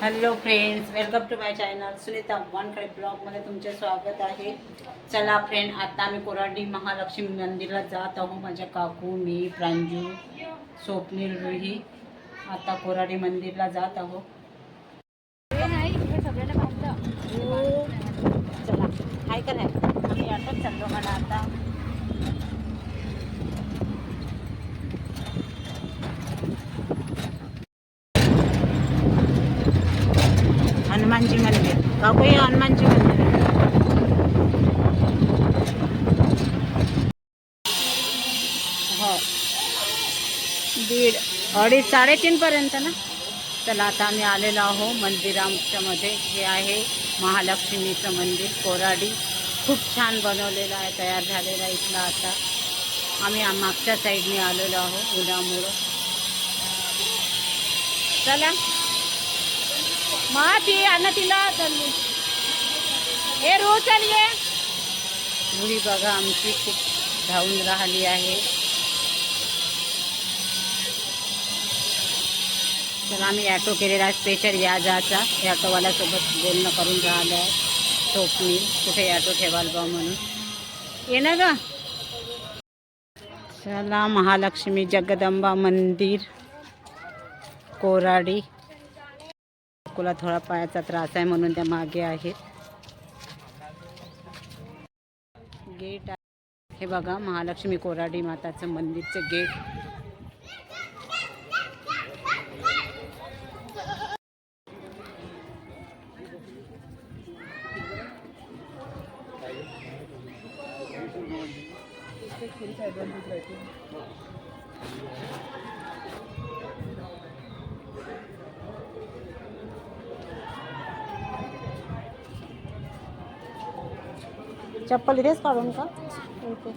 Hello friends welcome to my channel Sunita Wankhede ब्लॉगमध्ये तुमचे स्वागत आहे. चला फ्रेंड आता आम्ही कोराडी महालक्ष्मी मंदिरात जात आहोत. माझ्या काकू मी प्रांजू स्वप्नील रुही आता कोराडी मंदिरला जात आहोत. चला काय का नाही आम्ही ऑटोत चाललो मला आता हनुमानजी मंदिर काकू हे हनुमानजी मंदिर आहे. हो. दीड अडीच साडेतीनपर्यंत ना? चला आता आम्ही आलेलो आहो मंदिराच्यामध्ये हे आहे महालक्ष्मीचं मंदिर कोराडी. खूप छान बनवलेलं आहे तयार झालेलं आहे इथलं आता. आम्ही मागच्या साईडने आलेलो आहो उन्हामुळं. चला. मा ती अन्न तिला चालली हे रोज चालली मुली बघा आमची खूप धावून राहिली आहे. तर आम्ही ॲटो केलेला आहे. स्पेशल या जाचा ॲटोवाल्यासोबत ऑटोवाल्यासोबत बोलणं करून राहिलं आहे टोपणी. कुठे ॲटो ठेवाल बा म्हणून. ये ना ग. चला महालक्ष्मी जगदंबा मंदिर. कोराडी. तुला थोडा पायाचा त्रास आहे म्हणून त्या मागे आहेत गेट आहे. हे बघा महालक्ष्मी कोराडी माताचं मंदिरचं गेट. चप्पल इथेच काढून का? ओके.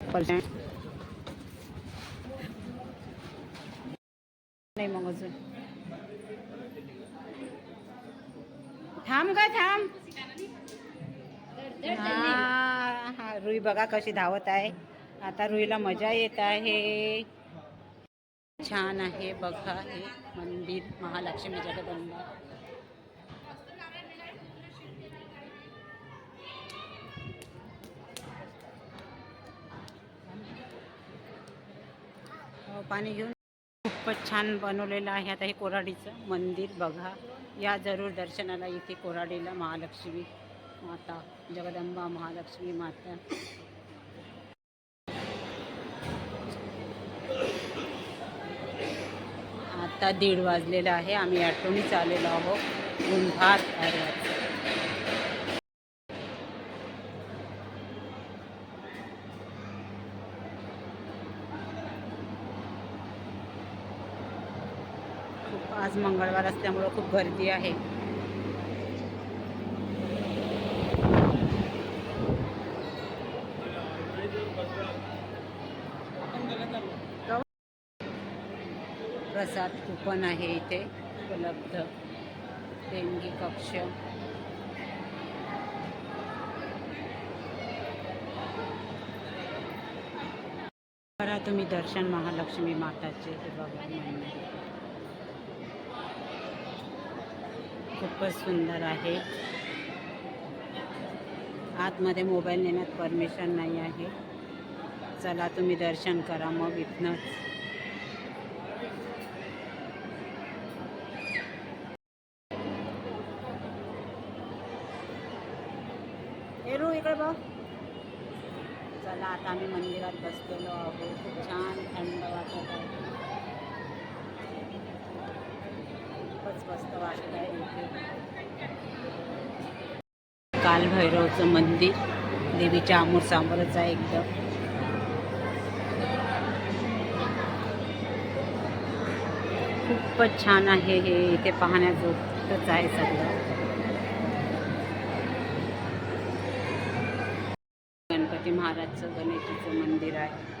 चप्पल नाही. नाही मग अजून. थांब का थांब. हा हा रुई बघा कशी धावत आहे. आता रुईला मजा येत आहे. छान आहे बघा हे मंदिर महालक्ष्मी जगदंबा. हो, पाणी घेऊन खूपच छान बनवलेलं आहे आता हे कोराडीचं मंदिर बघा. या जरूर दर्शनाला इथे कोराडीला महालक्ष्मी. माता जगदंबा महालक्ष्मी माता. आता दीड वाजलेलं आहे आम्ही ॲटोनीच आलेलो आहोत गुंभार एरियात खूप आज मंगळवार असल्यामुळं खूप गर्दी आहे. प्रसाद कुपन आहे इथे उपलब्ध. देणगी कक्ष. करा तुम्ही दर्शन महालक्ष्मी माताचे हे बघा मंदिर खूपच सुंदर आहे. आतमध्ये मोबाईल नेण्यात परमिशन नाही आहे. चला तुम्ही दर्शन करा मग इथनंच. हेरू इकडे बघ. चला आता आम्ही मंदिरात बसलेलो आहोत. खूप छान थंड वाटत आहे खूपच मस्त वाटत आहे इथे. कालभैरवचं मंदिर. देवीच्या आमोर समोरच आहे एकदम. खूपच छान आहे हे. इथे पाहण्याजोगतच आहे सगळं. महाराजचं गणेशाचं मंदिर आहे.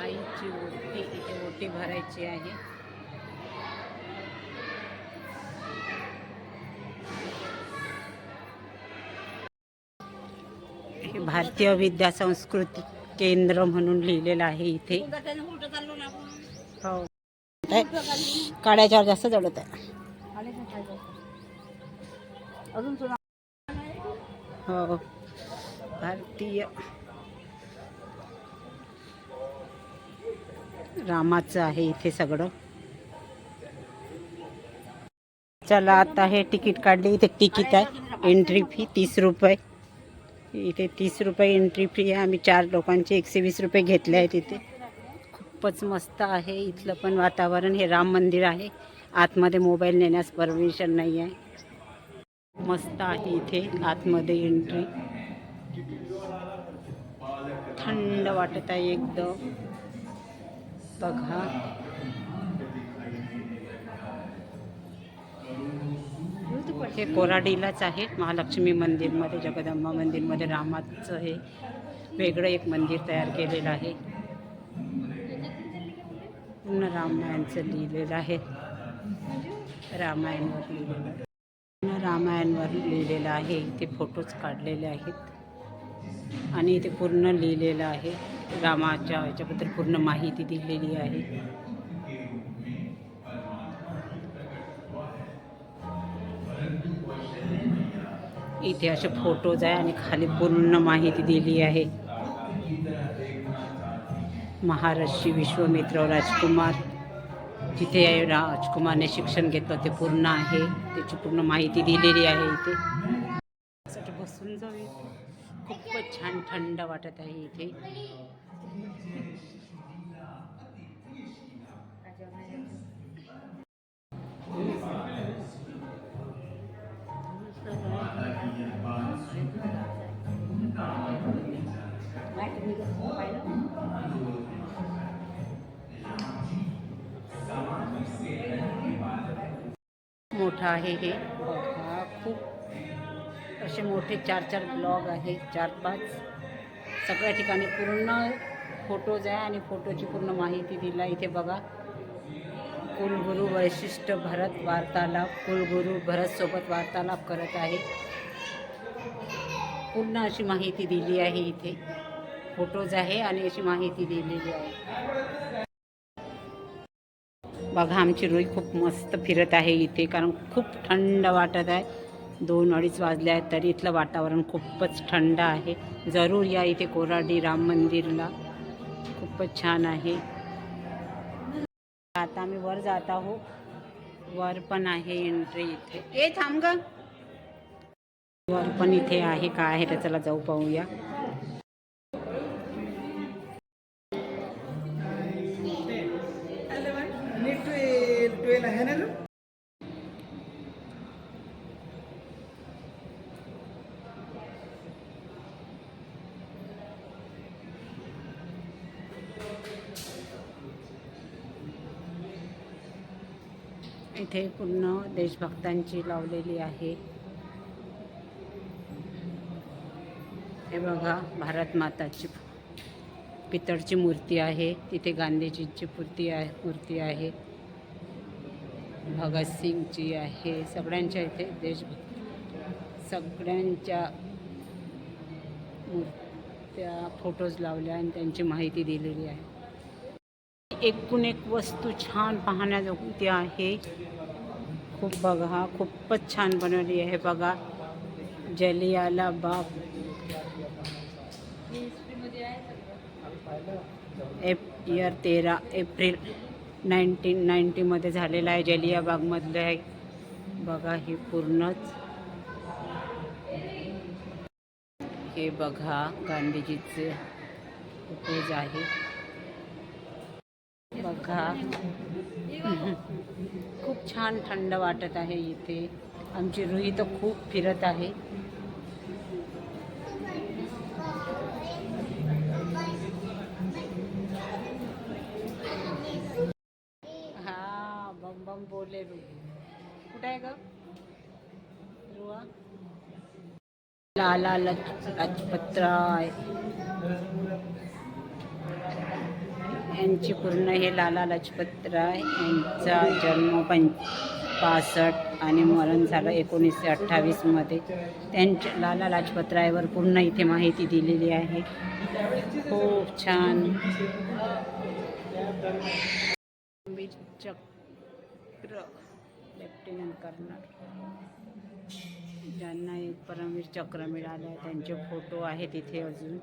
आईची ओटी इथे ओटी भरायची आहे. हे भारतीय विद्या संस्कृती केंद्र म्हणून लिहिलेलं आहे इथे. काड्याच्यावर जास्त जडत आहे. हो. भारतीय रामाचं आहे इथे सगळं. चला आता हे तिकीट काढले. इथे तिकीट आहे. एंट्री फी तीस रुपये. इथे तीस रुपये एंट्री फी आहे. आम्ही चार लोकांचे एकशे वीस रुपये घेतले आहेत इथे. खूपच मस्त आहे. इथलं पण वातावरण हे राम मंदिर आहे. आतमध्ये मोबाईल नेण्यास परमिशन नाही आहे मस्त आहे इथे. आतमध्ये एंट्री थंड वाटत आहे एकदम. बघा. हे कोराडीलाच आहे. महालक्ष्मी मंदिरमध्ये जगदंबा मंदिरमध्ये रामाचं हे वेगळं एक मंदिर तयार केलेलं आहे. रामायणचं लिहिलेलं आहे. रामायणवर लिहिलेलं पूर्ण रामायणवर लिहिलेलं आहे. इथे फोटोज काढलेले आहेत. आणि इथे पूर्ण लिहिलेलं आहे. रामाच्या याच्याबद्दल पूर्ण माहिती दिलेली आहे. इथे असे फोटोज आहे आणि खाली पूर्ण माहिती दिली आहे. महाराष्ट्री विश्वमित्र राजकुमार. जिथे राजकुमारने शिक्षण घेतलं ते पूर्ण आहे. त्याची पूर्ण माहिती दिलेली आहे इथे. बसून जाऊया. खूपच छान थंड वाटत आहे इथे. मोठं आहे हे. बघा खूप असे मोठे चार चार ब्लॉग आहे चार पाच. सगळ्या ठिकाणी पूर्ण फोटोज आहे आणि फोटोची पूर्ण माहिती दिला इथे बघा कुलगुरू वैशिष्ट्य भरत वार्तालाप कुलगुरू भरतसोबत वार्तालाप करत आहे पूर्ण अशी माहिती दिली आहे इथे. फोटोज आहे आणि अशी माहिती दिलेली आहे. बघा आमची रुई खूप मस्त फिरत आहे इथे कारण खूप थंड वाटत आहे. दोन अडीच वाजले आहेत तरी इथलं वातावरण खूपच थंड आहे. जरूर या इथे कोराडी राम मंदिरला. खूपच छान आहे. आता आम्ही वर जात आहोत. वर पण आहे एंट्री इथे. ए थांब ग. वर पण इथे आहे. काय आहे तर चला जाऊ पाहूया. वेल आहे ना ग? इथे पूर्ण देशभक्तांची लावलेली आहे. हे बघा भारत माताची पितळची मूर्ती आहे. तिथे गांधीजींची मूर्ती आहे मूर्ती आहे. भगतसिंगची आहे सगळ्यांच्या इथे देशभक्त. सगळ्यांच्या मूर्त्या फोटोज लावल्या आणि त्यांची माहिती दिलेली आहे. एकूण एक वस्तू छान पाहण्याजोगी आहे. खूप बघा खूपच छान बनवली आहे बघा. जलियाला बाग. एप इयर तेरा एप्रिल. नाईन्टीन नाईन्टीमध्ये झालेला आहे जलिया बागमधलं आहे. बघा हे पूर्णच. हे बघा गांधीजीचे फोटोज आहे. बघा. खूप छान थंड वाटत आहे इथे. आमची रुई तर खूप फिरत आहे. कुठे आहे ग? रुआ लाला यांची पूर्ण हे लाला लजपतराय यांचा जन्म पं पासष्ट आणि मरण झालं एकोणीसशे अठ्ठावीसमध्ये त्यांच्या लाला लाजपतरायवर पूर्ण इथे माहिती दिलेली आहे. खूप छान. चक्र लेफ्टनंट कर्नल. ज्यांना एक परमवीर चक्र मिळालं आहे त्यांचे फोटो आहेत इथे अजून.